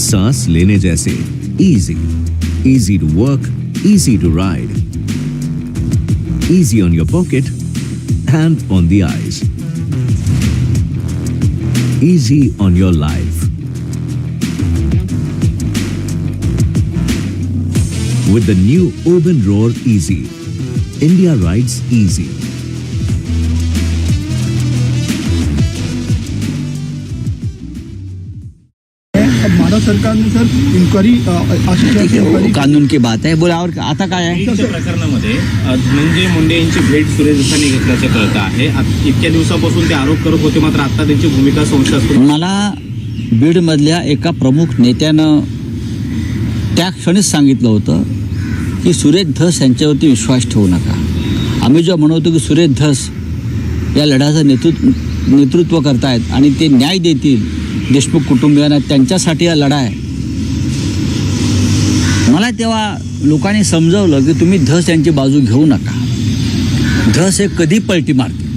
सांस लेने जैसे easy easy to work easy to ride easy on your pocket and on the eyes easy on your life. With the new Urban Roar Easy, India rides easy. अब भारत सरकार ने sir inquiry वो कानून की बात आहे. बोला और आता काय आहे? प्रकरणामध्ये धनंजय मुंडे यांची भेट सुरेश दसांनी घेतल्याचं कळतं आहे. आत- इतक्या दिवसापासून ते आरोप करत होते मात्र आता त्यांची भूमिका संशयास्पद मला बीडमधल्या एका प्रमुख नेत्यानं त्या क्षणीच सांगितलं होतं की सुरेश धस यांच्यावरती विश्वास ठेवू नका. आम्ही जेव्हा म्हणतो की सुरेश धस या लढ्याचं नेतृत्व नेतृत्व करतायत आणि ते न्याय देतील देशमुख कुटुंबियांना त्यांच्यासाठी हा लढा आहे. मला तेव्हा लोकांनी समजवलं की तुम्ही धस यांची बाजू घेऊ नका. धस हे कधी पलटी मारते?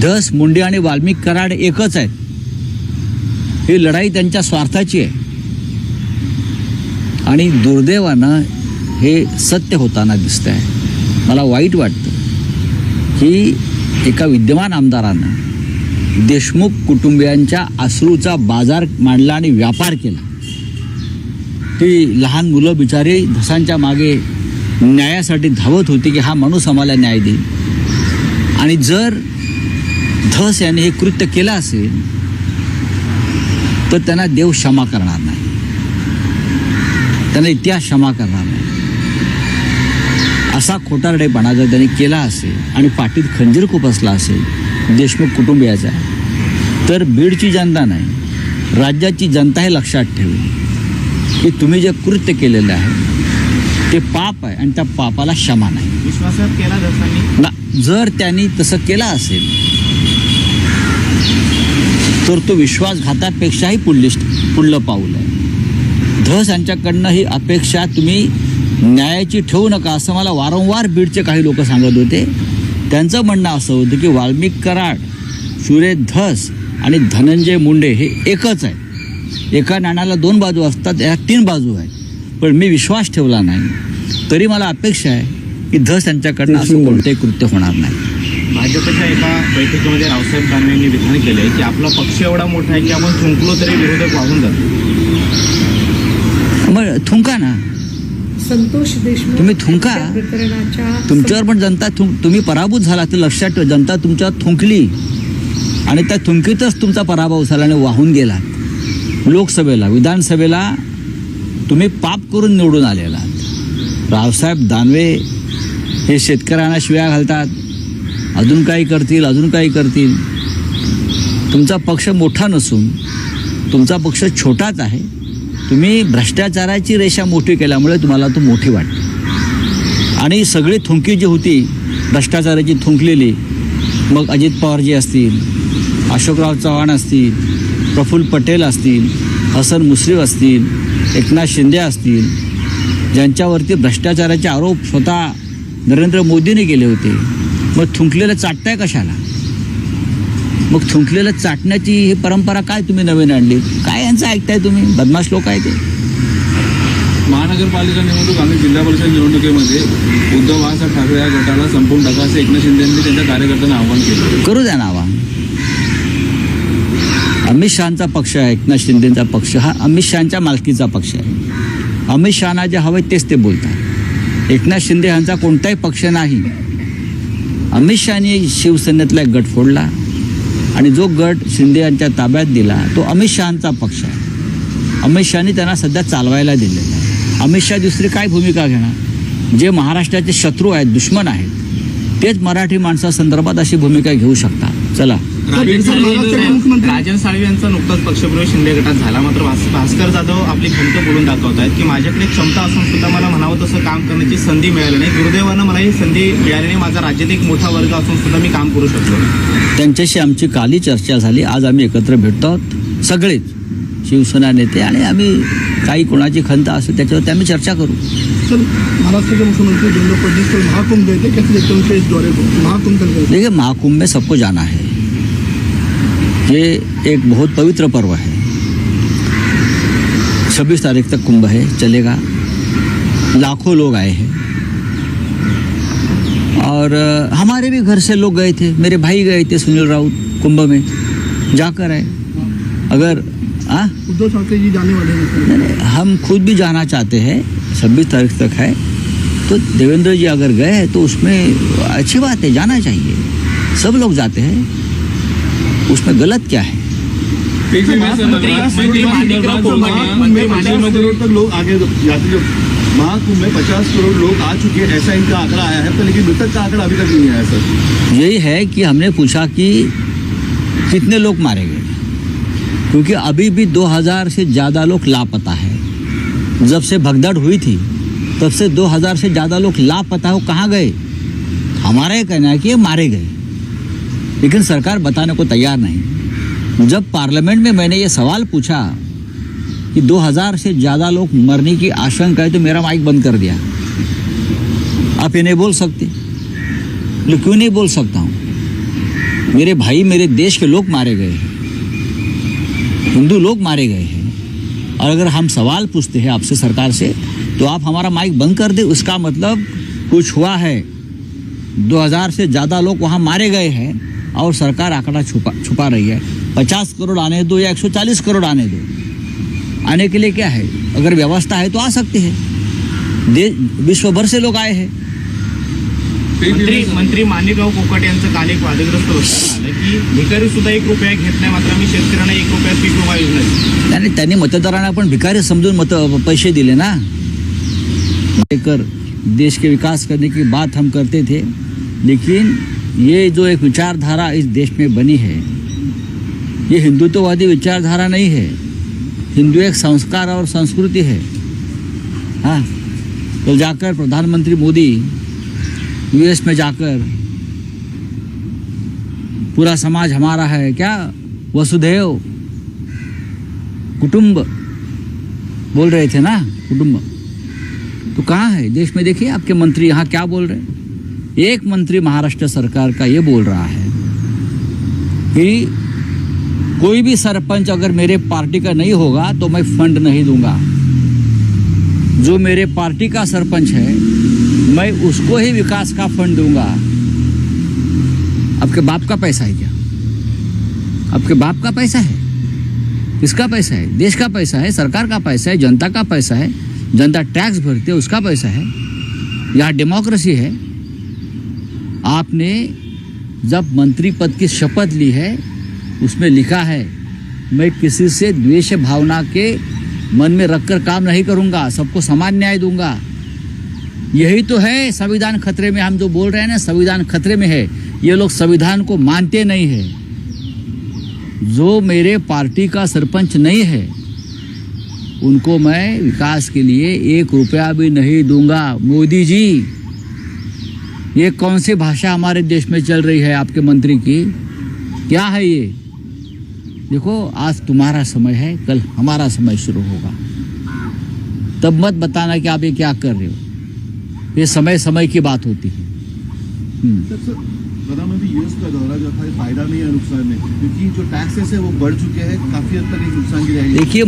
धस मुंडे आणि वाल्मिक कराड एकच आहेत. ही लढाई त्यांच्या स्वार्थाची आहे. आणि दुर्दैवानं हे सत्य होताना दिसत आहे मला वाईट वाटतं की एका विद्यमान आमदारानं देशमुख कुटुंबियांच्या अश्रूचा बाजार मांडला आणि व्यापार केला. ती लहान मुलं बिचारी धसांच्या मागे न्यायासाठी धावत होती की हा माणूस आम्हाला न्याय देईल. आणि जर धस याने हे कृत्य केलं असेल तर त्यांना देव क्षमा करणार नाही. त्यांना इतिहास क्षमा करणार नाही. असा खोटारडेपणा जर त्यांनी केला असेल आणि पाठीत खंजीर खुपसला असेल देशमुख कुटुंबियाचा तर बीडची जनता नाही राज्याची जनता हे लक्षात ठेवेल. की तुम्ही जे कृत्य केलेलं आहे ते पाप आहे आणि त्या पापाला क्षमा नाही. विश्वासात केला ना जर त्यांनी तसं केलं असेल तर तो विश्वासघातापेक्षाही पुढली पुढलं पाऊल आहे. धस यांच्याकडनं ही अपेक्षा तुम्ही न्यायाची ठेवू नका असं मला वारंवार बीडचे काही लोक सांगत होते. त्यांचं म्हणणं असं होतं की वाल्मिक कराड सुरेश धस आणि धनंजय मुंडे हे एकच आहे. एका नाण्याला दोन बाजू असतात या तीन बाजू आहेत. पण मी विश्वास ठेवला नाही. तरी मला अपेक्षा आहे की धस यांच्याकडनं असं कोणतेही कृत्य होणार नाही. भाजपच्या एका बैठकीमध्ये रावसाहेब दानवे यांनी विधान केलंय की आपला पक्ष एवढा मोठा आहे की आपण थुंकलो तरी विरोधक वाहून जातो. मग थुंका ना. संतोष देशमुख तुम्ही थुंका. तुमच्यावर पण जनता तुम्ही पराभूत झाला तर लक्षात ठेवा. जनता तुमच्यावर थुंकली. आणि त्या थुंकीतच तुमचा पराभव झाला आणि वाहून गेला. लोकसभेला विधानसभेला तुम्ही पाप करून निवडून आलेला रावसाहेब दानवे हे शेतकऱ्यांना शिव्या घालतात. अजून काही करतील अजून काही करतील. तुमचा पक्ष मोठा नसून तुमचा पक्ष छोटाच आहे. तुम्ही भ्रष्टाचाराची रेषा मोठी केल्यामुळे तुम्हाला तो मोठी वाटते आणि सगळी थुंकी जी होती भ्रष्टाचाराची थुंकलेली मग अजित पवारजी असतील अशोकराव चव्हाण असतील प्रफुल्ल पटेल असतील हसन मुश्रीफ असतील एकनाथ शिंदे असतील ज्यांच्यावरती भ्रष्टाचाराचे आरोप स्वतः नरेंद्र मोदीने केले होते मग थुंकलेलं चाटताय कशाला? मग थुंकलेलं चाटण्याची ही परंपरा काय तुम्ही नवीन आणली? काय यांचं ऐकताय तुम्ही? बदमाश लोक आहे ते महानगरपालिका निवडणूक आणि जिल्हा परिषद निवडणुकीमध्ये उद्धव बाळासाहेब ठाकरे या गटाला संपवून टाका असं एकनाथ शिंदे यांनी त्यांच्या कार्यकर्त्यांना आवाहन केलं. करू द्या ना आवाहन. अमित शहाचा पक्ष आहे एकनाथ शिंदेचा पक्ष. हा अमित शहाच्या मालकीचा पक्ष आहे. अमित शहाना जे हवं तेच ते बोलतात. एकनाथ शिंदे यांचा कोणताही पक्ष नाही. अमित शहानी शिवसेनेतला एक गट फोडला. आणि जो गट शिंदे यांच्या ताब्यात दिला तो अमित शहाचा पक्ष आहे. अमित शहानी त्यांना सध्या चालवायला दिलेला आहे. अमित शहा दुसरी काय भूमिका घेणार? जे महाराष्ट्राचे शत्रू आहेत दुश्मन आहेत तेच मराठी माणसासंदर्भात अशी भूमिका घेऊ शकतात. चला. राजन साळवे मुख्यमंत्री- राजन साळवे यांचा नुकताच पक्षप्रवेश शिंदे गटात झाला. मात्र भास- भास्कर जाधव आपली खंत बोलून दाखवत आहेत की माझ्याकडे क्षमता असून सुद्धा मला म्हणावं तसं काम करण्याची संधी मिळाली नाही. दुर्दैवानं मला ही संधी मिळाली नाही. माझा राज्यात एक मोठा वर्ग असून सुद्धा मी काम करू शकलो नाही. त्यांच्याशी आमची काली चर्चा झाली. आज आम्ही एकत्र भेटतो. आहोत सगळेच शिवसेना नेते आणि आम्ही काही कोणाची खंत असेल त्याच्यावरती आम्ही चर्चा करू. सर महाराष्ट्र के मुख्यमंत्री देवेंद्र फडणवीस महाकुंभ हैं महाकुंभ में सबको जाना है. ये एक बहुत पवित्र पर्व है। छब्बीस तारीख तक कुंभ है चलेगा। लाखों लोग आए हैं। और हमारे भी घर से लोग गए थे मेरे भाई गए थे सुनील राउत कुंभ में जाकर आए। अगर हाँ उद्धव ठाकरे जी जाने वाले हैं। हम खुद भी जाना चाहते हैं छब्बीस तारीख तक है। तो देवेंद्र जी अगर गए तो उसमें अच्छी बात है जाना चाहिए। सब लोग जाते हैं। उसमें गलत क्या है? महाकुंभ में पचास करोड़ लोग आ चुके हैं ऐसा इनका आंकड़ा आया है पर लेकिन मृतक का आंकड़ा अभी तक नहीं आया सर। यही है कि हमने पूछा कि कितने लोग मारे गए? क्योंकि अभी भी 2000 से ज़्यादा लोग लापता है। जब से भगदड़ हुई थी तब से 2000 से ज़्यादा लोग लापता हो। कहाँ गए? हमारा ये कहना है कि ये मारे गए। लेकिन सरकार बताने को तैयार नहीं। जब पार्लियामेंट में मैंने ये सवाल पूछा कि 2000 से ज़्यादा लोग मरने की आशंका है तो मेरा माइक बंद कर दिया। आप ये नहीं बोल सकते। मैं क्यों नहीं बोल सकता हूँ? मेरे भाई मेरे देश के लोग मारे गए हैं। हिंदू लोग मारे गए हैं। और अगर हम सवाल पूछते हैं आपसे सरकार से तो आप हमारा माइक बंद कर दे। उसका मतलब कुछ हुआ है। 2000 से ज़्यादा लोग वहाँ मारे गए हैं। और सरकार आंकड़ा छुपा छुपा रही है। 50 करोड़ आने दो या 140 करोड़ आने दो। आने के लिए क्या है? अगर व्यवस्था है तो आ सकते हैं। विश्व भर से लोग आए हैं। एक मंत्री मंत्री माणिकराव कोकाटे यांचं काल एक वादग्रस्त वक्तव्य आलं की भिकारी सुद्धा एक रुपया घेत नाही मात्र आम्ही शेतकऱ्यांना एक रुपयात पीक विमा योजना त्यांनी मतदारांना पण भिकारी समजून मत पैसे दिले ना. लेकर देश के विकास करने की बात हम करते थे लेकिन ये जो एक विचारधारा इस देश में बनी है, ये हिंदुत्ववादी विचारधारा नहीं है। हिंदू एक संस्कार और संस्कृति है। हाँ तो जाकर प्रधानमंत्री मोदी, यूएस में जाकर, पूरा समाज हमारा है। क्या? वसुधैव, कुटुंब, बोल रहे थे ना, कुटुंब। तो कहाँ है? देश में देखिए आपके मंत्री यहाँ क्या बोल रहे हैं? एक मंत्री महाराष्ट्र सरकार का ये बोल रहा है कि कोई भी सरपंच अगर मेरे पार्टी का नहीं होगा तो मैं फंड नहीं दूँगा। जो मेरे पार्टी का सरपंच है, मैं उसको ही विकास का फंड दूँगा। आपके बाप का पैसा है क्या? आपके बाप का पैसा है? किसका पैसा है? देश का पैसा है? सरकार का पैसा है? जनता का पैसा है? जनता टैक्स भरती है, उसका पैसा है? यहाँ डेमोक्रेसी है? आपने जब मंत्री पद की शपथ ली है, उसमें लिखा है, मैं किसी से द्वेष भावना के मन में रखकर काम नहीं करूँगा, सबको समान न्याय दूँगा। यही तो है, संविधान खतरे में हम जो बोल रहे हैं ना, संविधान खतरे में है। ये लोग संविधान को मानते नहीं है। जो मेरे पार्टी का सरपंच नहीं है, उनको मैं विकास के लिए एक रुपया भी नहीं दूँगा। मोदी जी ये कौन सी भाषा हमारे देश में चल रही है आपके मंत्री की? क्या है ये? देखो आज तुम्हारा समय है कल हमारा समय शुरू होगा। तब मत बताना कि आप ये क्या कर रहे हो। ये समय समय की बात होती है। हम्म। प्रधानमंत्री यूएस का दौरा जो था फ़ायदा नहीं है नुकसान नहीं क्योंकि जो टैक्सेस है वो बढ़ चुके हैं काफ़ी हद तक नुकसान की जाएगी देखिए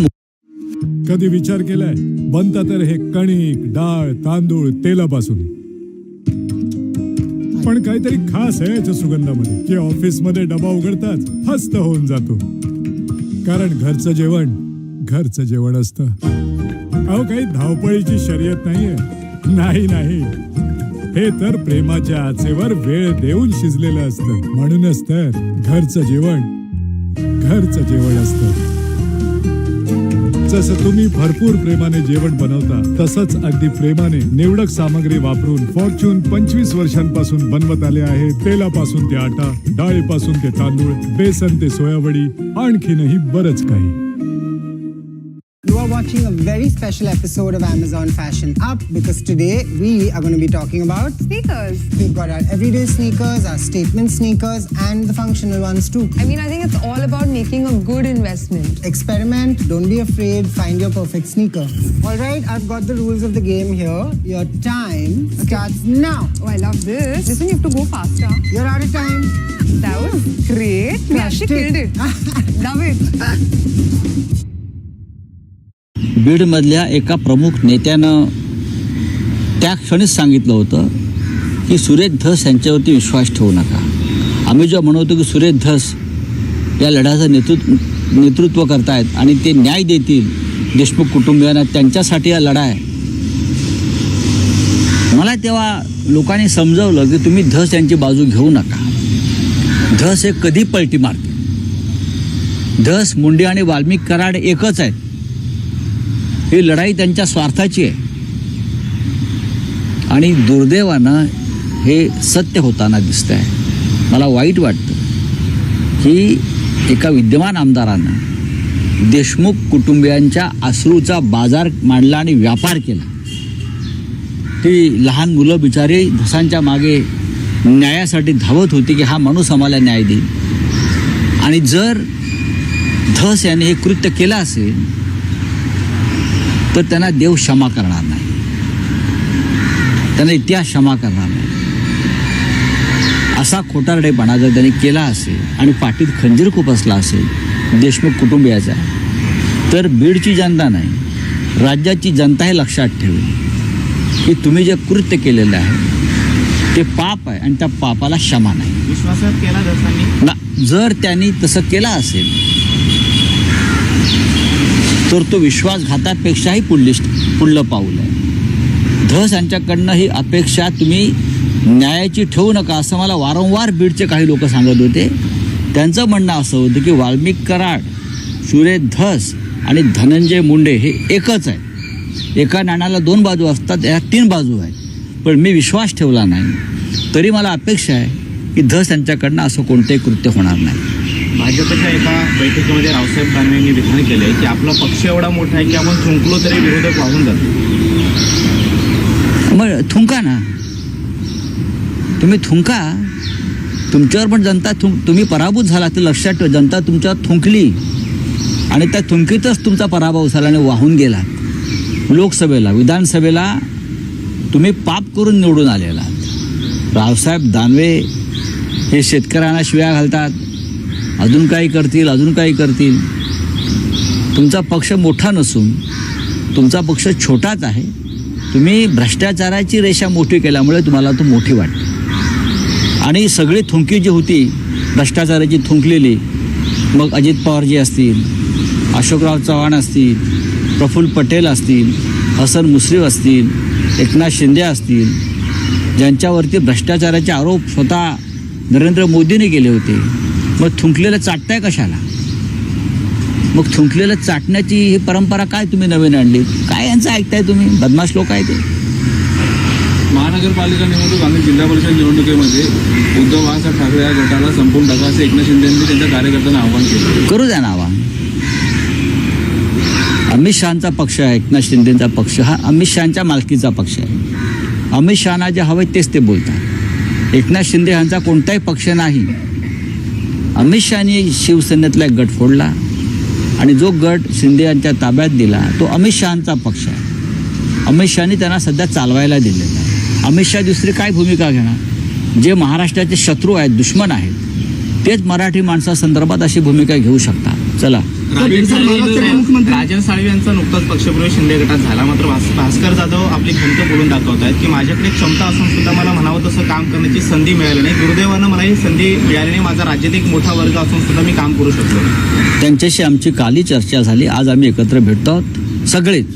कधी विचार केलाय? बनता तर हे कणिक डाळ तांदूळ तेलापासून. पण काहीतरी खास आहे याच्या सुगंधामध्ये. की ऑफिसमध्ये डबा उघडताच हस्त होऊन जातो. कारण घरचं जेवण घरचं जेवण असतं. अहो काही धावपळीची शर्यत नाहीये. नाही नाही. हे तर प्रेमाच्या आचेवर वेळ देऊन शिजलेलं असतं. म्हणूनच तर घरचं जेवण घरचं जेवण असतं. जसं तुम्ही भरपूर प्रेमाने जेवण बनवता तसंच अगदी प्रेमाने निवडक सामग्री वापरून फॉर्च्यून पंचवीस वर्षांपासून बनवत आले आहे. तेलापासून ते आटा डाळीपासून ते तांदूळ बेसन ते सोयावडी आणखीनही बरंच काही. Special episode of Amazon Fashion Up because today we are going to be talking about Sneakers. we've got our everyday sneakers, our statement sneakers, and the functional ones too. I mean, I think it's all about making a good investment. Experiment, don't be afraid, find your perfect sneaker. All right, I've got the rules of the game here. Your time starts now. Oh, I love this. Listen, you have to go faster. You're out of time. That was great. We actually it. killed it. love it. बीडमधल्या एका प्रमुख नेत्यानं त्या क्षणीच सांगितलं होतं की सुरेश धस यांच्यावरती विश्वास ठेवू नका. आम्ही जेव्हा म्हणतो की सुरेश धस या लढ्याचं नेतृत्व नेतृत्व करतायत आणि ते न्याय देतील देशमुख कुटुंबियांना त्यांच्यासाठी हा लढा आहे. मला तेव्हा लोकांनी समजवलं की तुम्ही धस यांची बाजू घेऊ नका. धस हे कधी पलटी मारते? धस मुंडे आणि वाल्मिक कराड एकच आहेत. ही लढाई त्यांच्या स्वार्थाची आहे. आणि दुर्दैवानं हे सत्य होताना दिसत आहे मला वाईट वाटतं की एका विद्यमान आमदारानं देशमुख कुटुंबियांच्या अश्रूचा बाजार मांडला आणि व्यापार केला. ती लहान मुलं बिचारी धसांच्या मागे न्यायासाठी धावत होती की हा माणूस आम्हाला न्याय देईल. आणि जर धस याने हे कृत्य केलं असेल तर त्यांना देव क्षमा करणार नाही. त्यांना इतिहास क्षमा करणार नाही. असा खोटारडेपणा जर त्यांनी केला असेल आणि पाठीत खंजीर खुपसला असेल देशमुख कुटुंबियाचा तर बीडची जनता नाही राज्याची जनता हे लक्षात ठेवेल की तुम्ही जे कृत्य केलेलं आहे ते पाप आहे आणि त्या पापाला क्षमा नाही. विश्वासात केला जर त्यांनी तसं केलं असेल तर तो विश्वासघातापेक्षाही पुढली पुढलं पाऊल आहे. धस यांच्याकडनं ही अपेक्षा तुम्ही न्यायाची ठेवू नका असं मला वारंवार बीडचे काही लोक सांगत होते. त्यांचं म्हणणं असं होतं की वाल्मिक कराड सुरेश धस आणि धनंजय मुंडे हे एकच आहे. एका नाण्याला दोन बाजू असतात या तीन बाजू आहेत. पण मी विश्वास ठेवला नाही. तरी मला अपेक्षा आहे की धस यांच्याकडनं असं कोणतंही कृत्य होणार नाही. भाजपच्या एका बैठकीमध्ये रावसाहेब दानवे यांनी विधान केलंय की आपला पक्ष एवढा मोठा आहे की आपण थुंकलो तरी विरोधक वाहून जातो मग थुंका ना. तुम्ही थुंका. तुमच्यावर पण जनता थुंक तुम्ही पराभूत झाला तर लक्षात ठेवा. जनता तुमच्यावर थुंकली आणि त्या थुंकीतच तुमचा पराभव झाला आणि वाहून गेला. लोकसभेला विधानसभेला तुम्ही पाप करून निवडून आलेला रावसाहेब दानवे हे शेतकऱ्यांना शिव्या घालतात. अजून काही करतील अजून काही करतील. तुमचा पक्ष मोठा नसून तुमचा पक्ष छोटाच आहे. तुम्ही भ्रष्टाचाराची रेषा मोठी केल्यामुळे तुम्हाला तो मोठी वाटते. आणि सगळी थुंकी जी होती भ्रष्टाचाराची थुंकलेली मग अजित पवारजी असतील अशोकराव चव्हाण असतील प्रफुल्ल पटेल असतील हसन मुश्रीफ असतील एकनाथ शिंदे असतील ज्यांच्यावरती भ्रष्टाचाराचे आरोप स्वतः नरेंद्र मोदींनी केले होते मग थुंकलेलं चाटताय कशाला? मग थुंकलेलं चाटण्याची ही परंपरा काय तुम्ही नवीन आणली? काय यांचं ऐकताय तुम्ही? बदमाश लोक आहे ते महानगरपालिका निवडणूक आणि जिल्हा परिषद निवडणुकीमध्ये उद्धव बाळासाहेब ठाकरे या गटाला संपूर्ण टाका असं एकनाथ शिंदे यांनी त्यांच्या कार्यकर्त्यांना आवाहन केलं. करू द्या ना आवाहन. अमित शहाचा पक्ष आहे एकनाथ शिंदेचा पक्ष. हा अमित शहाच्या मालकीचा पक्ष आहे. अमित शहाना जे हवं तेच ते बोलतात. एकनाथ शिंदे यांचा कोणताही पक्ष नाही. अमित शहाने शिवसेनेतला एक गट फोडला आणि जो गट शिंदे यांच्या ताब्यात दिला तो अमित शहाचा पक्ष आहे. अमित शहाने त्यांना सध्या चालवायला दिलेला आहे. अमित शहा दुसरी काय भूमिका घेणार? जे महाराष्ट्राचे शत्रू आहेत दुश्मन आहेत तेच मराठी माणसासंदर्भात अशी भूमिका घेऊ शकतात. चला. राजन साळवी महाराष्ट्राचे मुख्यमंत्री- राजन साळवी यांचा नुकताच पक्षप्रवेश शिंदे गटात झाला. मात्र भास- भास्कर जाधव आपली खंत बोलून दाखवत आहेत की माझ्याकडे क्षमता असून सुद्धा मला म्हणावं तसं काम करण्याची संधी मिळाली नाही. दुर्दैवानं मला ही संधी मिळाली नाही. माझा राज्यात एक मोठा वर्ग असून सुद्धा मी काम करू शकलो नाही. त्यांच्याशी आमची काली चर्चा झाली. आज आम्ही एकत्र भेटतो आहोत. सगळेच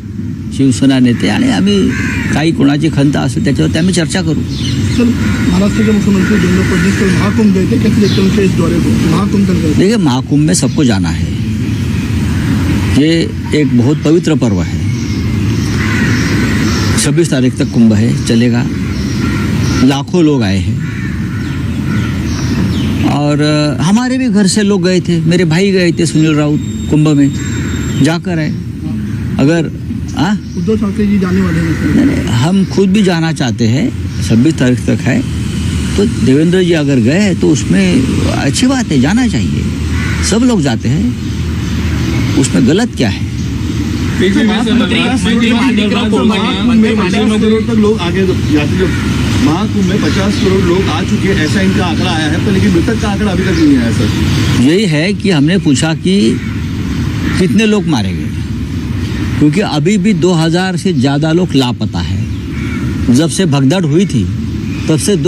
शिवसेना नेते आणि आम्ही काही कोणाची खंत असेल त्याच्यावर आम्ही चर्चा करू. सर महाराष्ट्र के मुख्यमंत्री देवेंद्र फडणवीस महाकुंभ हैं महाकुंभ में सबको जाना है. ये एक बहुत पवित्र पर्व है। छब्बीस तारीख तक कुंभ है चलेगा। लाखों लोग आए हैं। और हमारे भी घर से लोग गए थे मेरे भाई गए थे सुनील राउत कुंभ में जाकर आए। अगर हाँ उद्धव ठाकरे जी जाने वाले हैं। हम खुद भी जाना चाहते हैं छब्बीस तारीख तक है। तो देवेंद्र जी अगर गए तो उसमें अच्छी बात है जाना चाहिए। सब लोग जाते हैं। उसमें गलत क्या है महाकुंभ में पचास करोड़ लोग आ चुके हैं ऐसा इनका आंकड़ा आया है पर लेकिन मृतक का आंकड़ा अभी तक नहीं आया सर यही है कि हमने पूछा कि कितने लोग मारे गए क्योंकि अभी भी 2000 से ज़्यादा लोग लापता है जब से भगदड़ हुई थी तब से